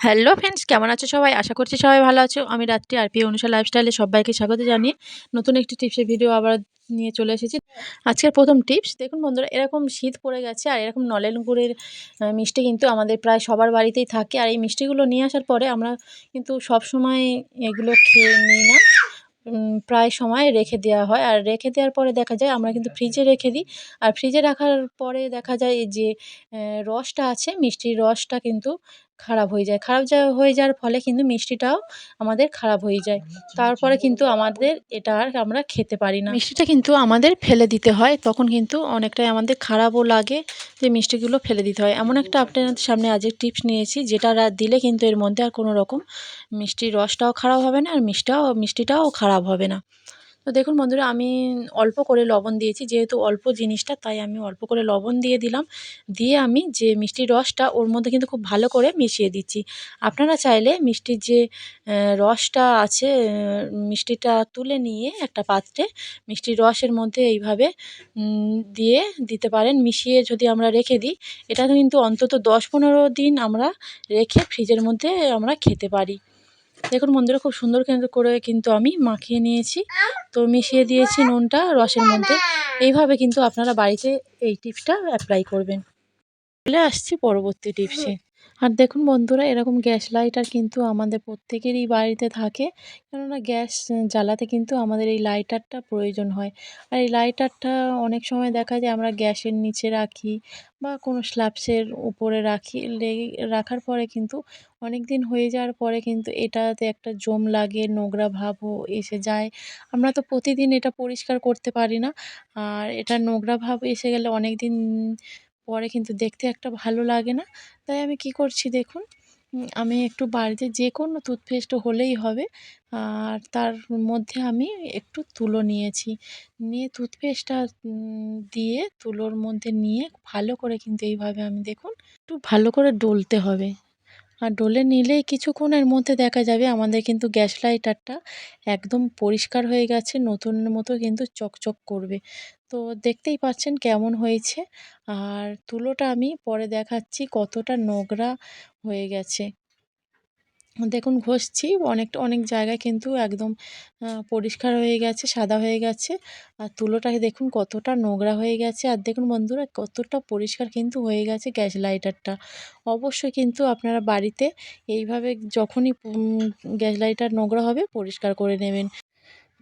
Hello friends, কেমন আছো সবাই? আশা করছি সবাই ভালো আছো। আমি রাত্রি আর পি অনুষা লাইফস্টাইলে সবাইকে স্বাগত জানিয়ে নতুন একটি টিপসের ভিডিও আবার নিয়ে চলে এসেছি। আজকের প্রথম টিপস দেখুন বন্ধুরা, এরকম শীত পড়ে গেছে আর এরকম নলেন গুড়ের মিষ্টি কিন্তু আমাদের প্রায় সবার বাড়িতেই থাকে। আর এই মিষ্টিগুলো নিয়ে আসার পরে আমরা কিন্তু সব সময় এগুলো খেয়ে নিই না। প্রায় সময় রেখে দেওয়া হয়। আর রেখে দেওয়ার পরে দেখা যায় আমরা কিন্তু ফ্রিজে রেখে দিই। আর ফ্রিজে রাখার পরে দেখা যায় যে রসটা আছে, মিষ্টির রসটা কিন্তু খারাপ হয়ে যায়। খারাপ যা হয়ে যাওয়ার ফলে কিন্তু মিষ্টিটাও আমাদের খারাপ হয়ে যায়। তারপরে কিন্তু আমাদের এটা আর আমরা খেতে পারি না। মিষ্টিটা কিন্তু আমাদের ফেলে দিতে হয় তখন কিন্তু অনেকটাই আমাদের খারাপও লাগে যে মিষ্টিগুলো ফেলে দিতে হয়। এমন একটা আপনাদের সামনে আজকে টিপস নিয়েছি যেটা দিলে কিন্তু এর মধ্যে আর কোনো রকম মিষ্টির রসটাও খারাপ হবে না আর মিষ্টিটাও মিষ্টিটাও খারাপ হবে না। তো দেখুন বন্ধুরা, আমি অল্প করে লবণ দিয়েছি, যেহেতু অল্প জিনিসটা, তাই আমি অল্প করে লবণ দিয়ে দিলাম। দিয়ে আমি যে মিষ্টির রসটা, ওর মধ্যে কিন্তু খুব ভালো করে মিশিয়ে দিচ্ছি। আপনারা চাইলে মিষ্টির যে রসটা আছে মিষ্টিটা তুলে নিয়ে একটা পাত্রে মিষ্টির রসের মধ্যে এইভাবে দিয়ে দিতে পারেন। মিশিয়ে যদি আমরা রেখে দিই, এটা কিন্তু অন্তত দশ পনেরো দিন আমরা রেখে ফ্রিজের মধ্যে আমরা খেতে পারি। দেখুন বন্ধুরা খুব সুন্দর করে কিন্তু আমি মাখিয়ে নিয়েছি। তো মিশিয়ে দিয়েছি নুনটা রসের মধ্যে। এইভাবে কিন্তু আপনারা বাড়িতে এই টিপসটা অ্যাপ্লাই করবেন। চলে আসছি পরবর্তী টিপসে। আর দেখুন বন্ধুরা, এরকম গ্যাস লাইটার কিন্তু আমাদের প্রত্যেকেরই বাড়িতে থাকে। কেননা গ্যাস জ্বালাতে কিন্তু আমাদের এই লাইটারটা প্রয়োজন হয়। আর এই লাইটারটা অনেক সময় দেখা যায় আমরা গ্যাসের নিচে রাখি বা কোনো স্ল্যাবসের উপরে রাখি লেগে রাখার পরে কিন্তু অনেক দিন হয়ে যাওয়ার পরে কিন্তু এটাতে একটা জম লাগে, নোংরা ভাবও এসে যায়। আমরা তো প্রতিদিন এটা পরিষ্কার করতে পারি না। আর এটা নোংরা ভাব এসে গেলে অনেক দিন পরে কিন্তু দেখতে একটা ভালো লাগে না। তাই আমি কি করছি দেখুন আমি একটু বাড়িতে যে কোনো টুথপেস্ট হলেই হবে। আর তার মধ্যে আমি একটু তুলো নিয়েছি। নিয়ে টুথপেস্টটা দিয়ে তুলোর মধ্যে নিয়ে ভালো করে কিন্তু এইভাবে আমি দেখুন, একটু ভালো করে ডলতে হবে। আর ডলে নিলেই কিছুক্ষণের মধ্যে দেখা যাবে আমাদের কিন্তু গ্যাস লাইটারটা একদম পরিষ্কার হয়ে গেছে, নতুনের মতো কিন্তু চকচক করবে। তো দেখতেই পাচ্ছেন কেমন হয়েছে। আর তুলোটা আমি পরে দেখাচ্ছি কতটা নোংরা হয়ে গেছে। দেখুন, ঘষছি। অনেকটা, অনেক জায়গায় কিন্তু একদম পরিষ্কার হয়ে গেছে, সাদা হয়ে গেছে। আর তুলোটাকে দেখুন, কতটা নোংরা হয়ে গেছে। আর দেখুন বন্ধুরা, কতটা পরিষ্কার কিন্তু হয়ে গেছে গ্যাস লাইটারটা। অবশ্যই কিন্তু আপনারা বাড়িতে এইভাবে যখনই গ্যাস লাইটার নোংরা হবে, পরিষ্কার করে নেবেন।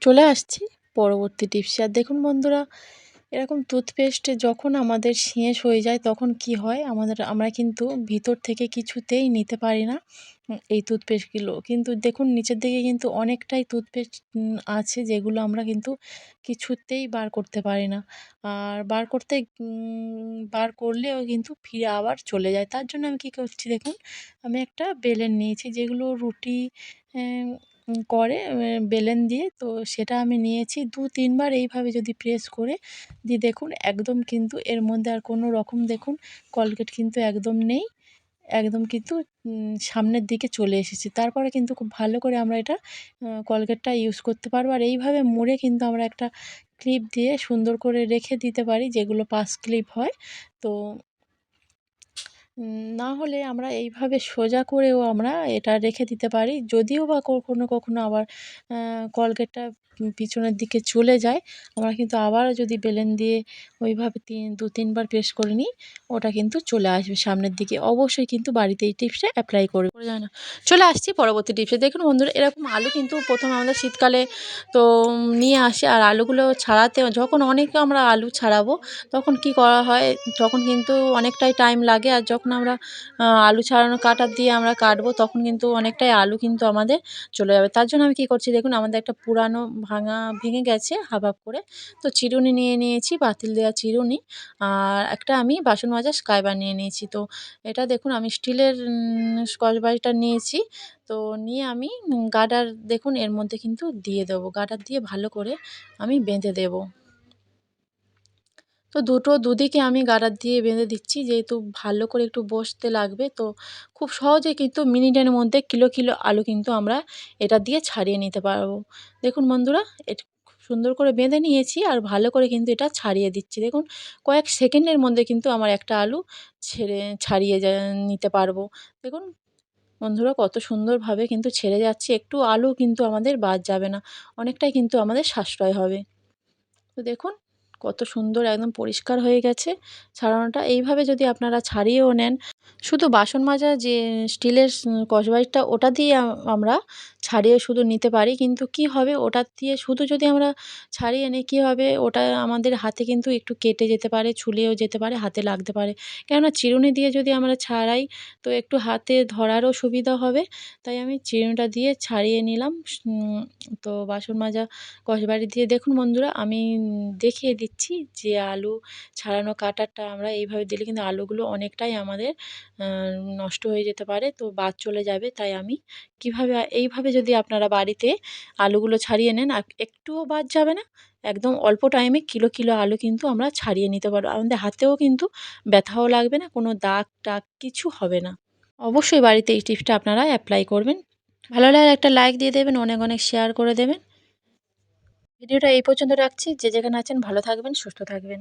চলে আসছি পরবর্তী টিপসে। আর দেখুন বন্ধুরা এরকম টুথপেস্ট যখন আমাদের শেষ হয়ে যায়, তখন কি হয়? আমাদের, আমরা কিন্তু ভিতর থেকে কিছুতেই নিতে পারি না এই টুথপেস্টগুলো কিন্তু দেখুন, নিচের দিকে কিন্তু অনেকটাই টুথপেস্ট আছে যেগুলো আমরা কিন্তু কিছুতেই বার করতে পারি না। আর বার করতে বার করলেও কিন্তু ফিরে আবার চলে যায়। তার জন্য আমি কী করছি দেখুন, আমি একটা বেলেন নিয়েছি যেগুলো রুটি করে বেলেন দিয়ে। তো সেটা আমি নিয়েছি। দু, তিনবার এইভাবে যদি প্রেস করে দিয়ে দেখুন, একদম কিন্তু এর মধ্যে আর কোনো রকম দেখুন, কলগেট কিন্তু একদম নেই। একদম কিন্তু সামনের দিকে চলে এসেছে। তারপরে কিন্তু খুব ভালো করে আমরা এটা কলগেটটা ইউজ করতে পারব। আর এইভাবে মুড়ে কিন্তু আমরা একটা ক্লিপ দিয়ে সুন্দর করে রেখে দিতে পারি, যেগুলো পাস ক্লিপ হয়। তো না হলে আমরা এইভাবে সোজা করেও আমরা এটা রেখে দিতে পারি। যদিও বা কখনো কখনো আবার কলগেটটা পিছনের দিকে চলে যায়, আমরা কিন্তু আবারও যদি বেলেন দিয়ে ওইভাবে তিন, দু, তিনবার প্রেস করে নিই, ওটা কিন্তু চলে আসবে সামনের দিকে। অবশ্যই কিন্তু বাড়িতে এই টিপসটা অ্যাপ্লাই করবে করে যায় না। চলে আসছি পরবর্তী টিপসে। দেখুন বন্ধুরা, এরকম আলু কিন্তু প্রথম আমাদের শীতকালে তো নিয়ে আসে, আর আলুগুলো ছাড়াতে যখন অনেক আমরা আলু ছাড়াবো, তখন কি করা হয়? তখন কিন্তু অনেকটাই টাইম লাগে, আর যখন আমরা আলু ছাড়ানো কাটার দিয়ে আমরা কাটবো, তখন কিন্তু অনেকটাই আলু কিন্তু আমাদের চলে যাবে। তার জন্য আমি কী করছি দেখুন, আমাদের একটা পুরানো ভাঙা ভেঙে গেছে হাফ করে। তো চিরুনি নিয়ে নিয়েছি বাতিল দেওয়া চিরুনি, আর একটা আমি বাসন মাজার স্কাইবার নিয়ে নিয়েছি। তো এটা দেখুন, আমি স্টিলের স্কচ ব্রাইটটা নিয়েছি। তো নিয়ে আমি গার্ডার দেখুন, এর মধ্যে কিন্তু দিয়ে দেবো। গার্ডার দিয়ে ভালো করে আমি বেঁধে দেবো। তো দুটো দুদিকে আমি গার্ডার দিয়ে বেঁধে দিচ্ছি, যেহেতু ভালো করে একটু বসতে লাগবে। তো খুব সহজে কিন্তু মিনিটের মধ্যে কিলো কিলো আলু কিন্তু আমরা এটা দিয়ে ছাড়িয়ে নিতে পারব। দেখুন বন্ধুরা, এটা সুন্দর করে বেঁধে নিয়েছি আর ভালো করে কিন্তু এটা ছাড়িয়ে দিচ্ছি। দেখুন, কয়েক সেকেন্ডের মধ্যে কিন্তু আমার একটা আলু ছেড়ে, ছাড়িয়ে নিতে পারব। দেখুন বন্ধুরা, কত সুন্দরভাবে কিন্তু ছেড়ে যাচ্ছে। একটু আলু কিন্তু আমাদের বাদ যাবে না, অনেকটাই কিন্তু আমাদের সাশ্রয় হবে। তো দেখুন কত সুন্দর একদম পরিষ্কার হয়ে গেছে ছাড়ানোটা। এইভাবে যদি আপনারা ছাড়িয়েও নেন, শুধু বাসন মাজা যে স্টিলের কসবাইটটা ওটা দিয়ে আমরা ছাড়িয়ে শুধু নিতে পারি। কিন্তু কী হবে? ওটার দিয়ে শুধু যদি আমরা ছাড়িয়ে নিই, কী হবে? ওটা আমাদের হাতে কিন্তু একটু কেটে যেতে পারে, ছুলেও যেতে পারে, হাতে লাগতে পারে। কেননা চিরুনি দিয়ে যদি আমরা ছাড়াই, তো একটু হাতে ধরারও সুবিধা হবে। তাই আমি চিরুনিটা দিয়ে ছাড়িয়ে নিলাম। তো বাসন মাজা কসবারি দিয়ে দেখুন বন্ধুরা, আমি দেখিয়ে দিচ্ছি যে আলু ছাড়ানো কাটারটা আমরা এইভাবে দিলে কিন্তু আলুগুলো অনেকটাই আমাদের নষ্ট হয়ে যেতে পারে, তো বাদ চলে যাবে। তাই আমি কীভাবে, এইভাবে যদি আপনারা বাড়িতে আলুগুলো ছাড়িয়ে নেন একটুও বাদ যাবে না। একদম অল্প টাইমে কিলো কিলো আলু কিন্তু আমরা ছাড়িয়ে নিতে পারব। আমাদের হাতেও কিন্তু ব্যথাও লাগবে না, কোনো দাগ টাগ কিছু হবে না। অবশ্যই বাড়িতে এই টিপসটা আপনারা অ্যাপ্লাই করবেন। ভালো লাগে একটা লাইক দিয়ে দেবেন, অনেক অনেক শেয়ার করে দেবেন। ভিডিওটা এই পর্যন্ত রাখছি। যে যেখানে আছেন ভালো থাকবেন, সুস্থ থাকবেন।